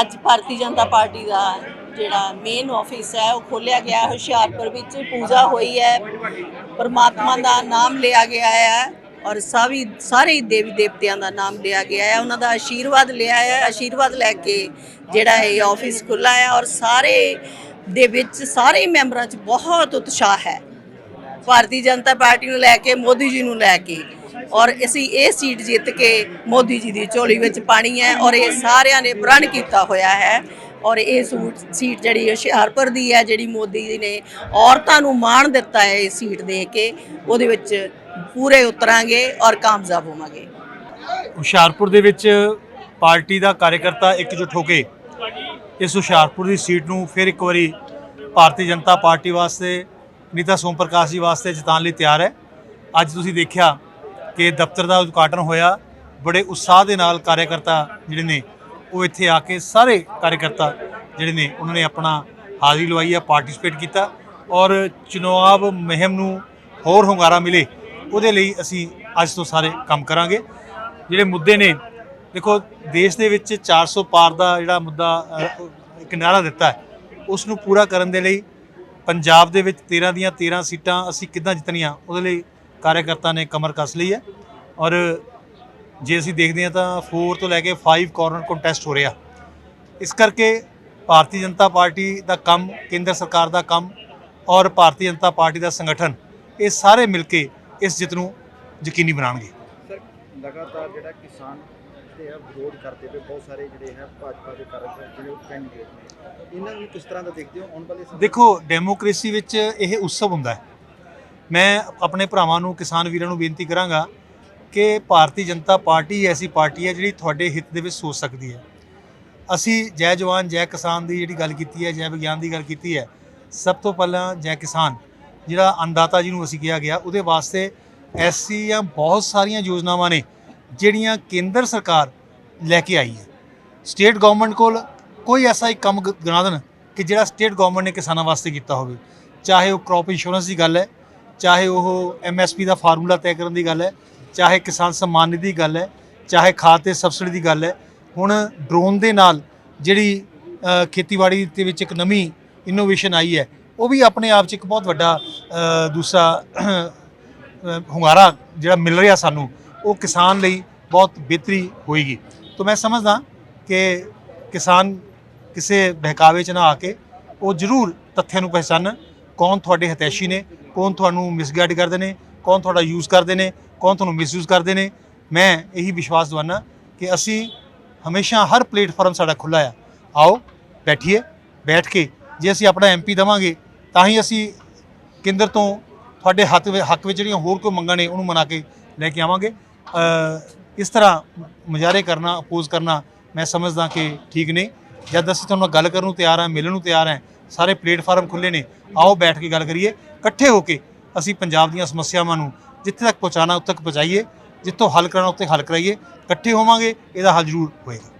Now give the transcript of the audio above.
ਅੱਜ ਭਾਰਤੀ ਜਨਤਾ ਪਾਰਟੀ ਦਾ ਜਿਹੜਾ main office ਹੈ, ਉਹ ਖੋਲਿਆ ਗਿਆ ਹੁਸ਼ਿਆਰਪੁਰ ਵਿੱਚ ਪੂਜਾ ਹੋਈ ਹੈ। ਪਰਮਾਤਮਾ ਦਾ ਨਾਮ ਲਿਆ ਗਿਆ ਹੈ ਔਰ ਸਾਵੀ, ਸਾਰੇ ਦੇਵੀ ਦੇਵਤਿਆਂ ਦਾ ਨਾਮ ਲਿਆ ਗਿਆ ਹੈ। ਉਹਨਾਂ ਦਾ ਆਸ਼ੀਰਵਾਦ ਲਿਆ ਹੈ। ਆਸ਼ੀਰਵਾਦ ਲੈ ਕੇ ਜਿਹੜਾ ਇਹ ਆਫਿਸ ਖੁੱਲਾ ਹੈ ਔਰ ਸਾਰੇ ਦੇ ਵਿੱਚ ਸਾਰੇ ਮੈਂਬਰਾਂ 'ਚ ਬਹੁਤ ਉਤਸ਼ਾਹ ਹੈ। ਭਾਰਤੀ ਜਨਤਾ ਪਾਰਟੀ ਨੂੰ ਲੈ ਕੇ, ਮੋਦੀ ਜੀ ਨੂੰ ਲੈ ਕੇ। ਔਰ ਅਸੀਂ ਇਹ ਸੀਟ ਜਿੱਤ ਕੇ ਮੋਦੀ ਜੀ ਦੀ ਝੋਲੀ ਵਿੱਚ ਪਾਣੀ ਹੈ ਔਰ ਇਹ ਸਾਰਿਆਂ ਨੇ ਪ੍ਰਣ ਕੀਤਾ ਹੋਇਆ ਹੈ। ਔਰ ਇਹ ਸੂਟ ਸੀਟ ਜਿਹੜੀ ਹੁਸ਼ਿਆਰਪੁਰ ਦੀ ਹੈ, ਜਿਹੜੀ ਮੋਦੀ ਜੀ ਨੇ ਔਰਤਾਂ ਨੂੰ ਮਾਣ ਦਿੱਤਾ ਹੈ ਇਹ ਸੀਟ ਦੇ ਕੇ, ਉਹਦੇ ਵਿੱਚ ਪੂਰੇ ਉਤਰਾਂਗੇ ਔਰ ਕਾਮਯਾਬ ਹੋਵਾਂਗੇ। ਹੁਸ਼ਿਆਰਪੁਰ ਦੇ ਵਿੱਚ ਪਾਰਟੀ ਦਾ ਕਾਰਜਕਰਤਾ ਇਕਜੁੱਟ ਹੋ ਕੇ ਇਸ ਹੁਸ਼ਿਆਰਪੁਰ ਦੀ ਸੀਟ ਨੂੰ ਫਿਰ ਇੱਕ ਵਾਰੀ ਭਾਰਤੀ ਜਨਤਾ ਪਾਰਟੀ ਵਾਸਤੇ, ਨੀਤਾ ਸੋਮ ਪ੍ਰਕਾਸ਼ ਜੀ ਵਾਸਤੇ ਜਿਤਾਉਣ ਲਈ ਤਿਆਰ ਹੈ। ਅੱਜ ਤੁਸੀਂ ਦੇਖਿਆ ਕਿ ਦਫ਼ਤਰ ਦਾ ਉਦਘਾਟਨ ਹੋਇਆ। ਬੜੇ ਉਤਸ਼ਾਹ ਦੇ ਨਾਲ ਕਾਰਜਕਰਤਾ ਜਿਹੜੇ ਨੇ ਉਹ ਇੱਥੇ ਆ ਕੇ ਸਾਰੇ ਕਾਰਜਕਰਤਾ ਜਿਹੜੇ ਨੇ ਉਹਨਾਂ ਨੇ ਆਪਣਾ ਹਾਜ਼ਰੀ ਲਵਾਈ ਆ ਪਾਰਟਿਸਿਪੇਟ ਕੀਤਾ ਔਰ ਚੁਣਾਵ ਮੁਹਿੰਮ ਨੂੰ ਹੋਰ ਹੁੰਗਾਰਾ ਮਿਲੇ ਉਹਦੇ ਲਈ ਅਸੀਂ ਅੱਜ ਤੋਂ ਸਾਰੇ ਕੰਮ ਕਰਾਂਗੇ। ਜਿਹੜੇ ਮੁੱਦੇ ਨੇ ਦੇਖੋ ਦੇਸ਼ ਦੇ ਵਿੱਚ 400 ਪਾਰ ਦਾ ਜਿਹੜਾ ਮੁੱਦਾ ਅ, ਇੱਕ ਨਾਰਾ ਦਿੱਤਾ ਹੈ ਉਸ ਨੂੰ ਪੂਰਾ ਕਰਨ ਦੇ ਲਈ ਪੰਜਾਬ ਦੇ ਵਿੱਚ 13 ਦੀਆਂ 13 ਸੀਟਾਂ ਅਸੀਂ ਕਿੱਦਾਂ ਜਿੱਤਣੀਆਂ ਉਹਦੇ ਲਈ ਕਾਰਜਕਰਤਾ ਨੇ ਕਮਰ ਕੱਸ ਲਈ ਹੈ ਔਰ ਜੇ ਅਸੀਂ ਦੇਖਦੇ ਹਾਂ ਤਾਂ 4 ਤੋਂ ਲੈ ਕੇ 5 ਕਾਰਨਰ ਕੰਟੈਸਟ ਹੋ ਰਿਹਾ। ਇਸ ਕਰਕੇ ਭਾਰਤੀ ਜਨਤਾ ਪਾਰਟੀ ਦਾ ਕੰਮ ਕੇਂਦਰ ਸਰਕਾਰ ਦਾ ਕੰਮ ਔਰ ਭਾਰਤੀ ਜਨਤਾ ਪਾਰਟੀ ਦਾ ਸੰਗਠਨ ਇਹ ਸਾਰੇ ਮਿਲ ਕੇ ਇਸ ਜਿੱਤ ਨੂੰ ਯਕੀਨੀ ਬਣਾਉਣਗੇ। ਸਰ ਲਗਾਤਾਰ ਜਿਹੜਾ ਕਿਸਾਨ ਜਿਹੜੇ ਹੈ ਵਿਰੋਧ ਕਰਦੇ ਪਏ ਬਹੁਤ ਸਾਰੇ ਜਿਹੜੇ ਹੈ ਭਾਜਪਾ ਦੇ ਕਾਰਜਕਰਤਾ ਜਿਹੜੇ ਉਹ ਕੈਂਡੀਡੇਟ ਨੇ ਇਹਨਾਂ ਨੂੰ ਕਿਸ ਤਰ੍ਹਾਂ ਦਾ ਦੇਖਦੇ ਹੋ? ਆਉਣ ਵਾਲੇ ਦੇਖੋ ਡੈਮੋਕ੍ਰੇਸੀ ਵਿੱਚ ਇਹ ਉਤਸਵ ਹੁੰਦਾ ਹੈ। ਮੈਂ ਆਪਣੇ ਭਰਾਵਾਂ ਨੂੰ, ਕਿਸਾਨ ਵੀਰਾਂ ਨੂੰ ਬੇਨਤੀ ਕਰਾਂਗਾ ਕਿ ਭਾਰਤੀ ਜਨਤਾ ਪਾਰਟੀ ਐਸੀ ਪਾਰਟੀ ਹੈ ਜਿਹੜੀ ਤੁਹਾਡੇ ਹਿੱਤ ਦੇ ਵਿੱਚ ਸੋਚ ਸਕਦੀ ਹੈ। ਅਸੀਂ ਜੈ ਜਵਾਨ, ਜੈ ਕਿਸਾਨ ਦੀ ਜਿਹੜੀ ਗੱਲ ਕੀਤੀ ਹੈ, ਜੈ ਵਿਗਿਆਨ ਦੀ ਗੱਲ ਕੀਤੀ ਹੈ, ਸਭ ਤੋਂ ਪਹਿਲਾਂ ਜੈ ਕਿਸਾਨ, ਜਿਹੜਾ ਅੰਨਦਾਤਾ ਜੀ ਨੂੰ ਅਸੀਂ ਕਿਹਾ ਗਿਆ, ਉਹਦੇ ਵਾਸਤੇ ਐਸੀਆਂ ਬਹੁਤ ਸਾਰੀਆਂ ਯੋਜਨਾਵਾਂ ਨੇ ਜਿਹੜੀਆਂ ਕੇਂਦਰ ਸਰਕਾਰ ਲੈ ਕੇ ਆਈ ਹੈ। ਸਟੇਟ ਗਵਰਨਮੈਂਟ ਕੋਲ ਕੋਈ ਐਸਾ ਇੱਕ ਕੰਮ ਗ- ਗਿਣਾ ਦੇਣ ਕਿ ਜਿਹੜਾ ਸਟੇਟ ਗਵਰਨਮੈਂਟ ਨੇ ਕਿਸਾਨਾਂ ਵਾਸਤੇ ਕੀਤਾ ਹੋਵੇ। ਚਾਹੇ ਉਹ ਕ੍ਰੌਪ ਇੰਸ਼ੋਰੈਂਸ ਦੀ ਗੱਲ ਹੈ ਚਾਹੇ ਉਹ ਐਮਐਸਪੀ ਦਾ ਫਾਰਮੂਲਾ ਤੈਅ ਕਰਨ ਦੀ ਗੱਲ ਹੈ, ਚਾਹੇ ਕਿਸਾਨ ਸਨਮਾਨ ਨਿਧੀ ਦੀ ਗੱਲ ਹੈ, ਚਾਹੇ ਖਾਦ ਤੇ ਸਬਸਿਡੀ ਦੀ ਗੱਲ ਹੈ, ਹੁਣ ਡਰੋਨ ਦੇ ਨਾਲ ਜਿਹੜੀ ਖੇਤੀਬਾੜੀ ਦੇ ਵਿੱਚ ਇੱਕ ਨਵੀਂ ਇਨੋਵੇਸ਼ਨ ਆਈ ਹੈ, ਉਹ ਵੀ ਆਪਣੇ ਆਪ 'ਚ ਇੱਕ ਬਹੁਤ ਵੱਡਾ ਦੂਸਰਾ ਹੁੰਗਾਰਾ ਜਿਹੜਾ ਮਿਲ ਰਿਹਾ ਸਾਨੂੰ, ਉਹ ਕਿਸਾਨ ਲਈ ਬਹੁਤ ਬਿਹਤਰੀ ਹੋਏਗੀ। ਤਾਂ ਮੈਂ ਸਮਝਦਾ ਕਿ ਕਿਸਾਨ ਕਿਸੇ ਬਹਿਕਾਵੇ 'ਚ ਨਾ ਆ ਕੇ ਉਹ ਜ਼ਰੂਰ ਤੱਥਿਆਂ ਨੂੰ ਪਹਿਚਾਨਣ ਕੌਣ ਤੁਹਾਡੇ ਹਤੈਸ਼ੀ ਨੇ? ਕੌਣ ਤੁਹਾਨੂੰ ਮਿਸਗਾਈਡ ਕਰਦੇ ਨੇ? ਕੌਣ ਤੁਹਾਡਾ ਯੂਜ਼ ਕਰਦੇ ਨੇ? ਕੌਣ ਤੁਹਾਨੂੰ ਮਿਸਯੂਜ਼ ਕਰਦੇ ਨੇ? ਮੈਂ ਇਹੀ ਵਿਸ਼ਵਾਸ ਦਵਾਨਾ ਕਿ ਅਸੀਂ ਹਮੇਸ਼ਾ ਹਰ ਪਲੇਟਫਾਰਮ ਸਾਡਾ ਖੁੱਲਾ ਆ। ਆਓ, ਬੈਠੀਏ, ਬੈਠ ਕੇ ਜੇ ਅਸੀਂ ਆਪਣਾ ਐਮਪੀ ਦਵਾਂਗੇ, ਤਾਂ ਹੀ ਅਸੀਂ ਕੇਂਦਰ ਤੋਂ ਤੁਹਾਡੇ ਹੱਥ ਹੱਕ ਵਿੱਚ ਜਿਹੜੀਆਂ ਹੋਰ ਕੋਈ ਮੰਗਾਂ ਨੇ, ਉਹਨੂੰ ਮਨਾ ਕੇ ਲੈ ਕੇ ਆਵਾਂਗੇ। ਇਸ ਤਰ੍ਹਾਂ ਮੁਜ਼ਾਹਰੇ ਕਰਨਾ ਅਪੋਜ਼ ਕਰਨਾ ਮੈਂ ਸਮਝਦਾ ਕਿ ਠੀਕ ਨਹੀਂ। ਜਦ ਅਸੀਂ ਤੁਹਾਨੂੰ ਨਾਲ ਗੱਲ ਕਰਨ ਨੂੰ ਤਿਆਰ ਹਾਂ, ਮਿਲਣ ਨੂੰ ਤਿਆਰ ਹਾਂ ਸਾਰੇ ਪਲੇਟਫਾਰਮ ਖੁੱਲੇ ਨੇ। ਆਓ ਬੈਠ ਕੇ ਗੱਲ ਕਰੀਏ। ਇਕੱਠੇ ਹੋ ਕੇ ਅਸੀਂ ਪੰਜਾਬ ਦੀਆਂ ਸਮੱਸਿਆਵਾਂ ਨੂੰ ਜਿੱਥੇ ਤੱਕ ਪਹੁੰਚਾਣਾ ਉੱਥੇ ਤੱਕ ਪਹੁੰਚਾਈਏ। ਜਿੱਥੋਂ ਹੱਲ ਕਰਨਾ ਉੱਥੇ ਹੱਲ ਕਰਾਈਏ। ਇਕੱਠੇ ਹੋਵਾਂਗੇ, ਇਹਦਾ ਹੱਲ ਜ਼ਰੂਰ ਹੋਏਗਾ।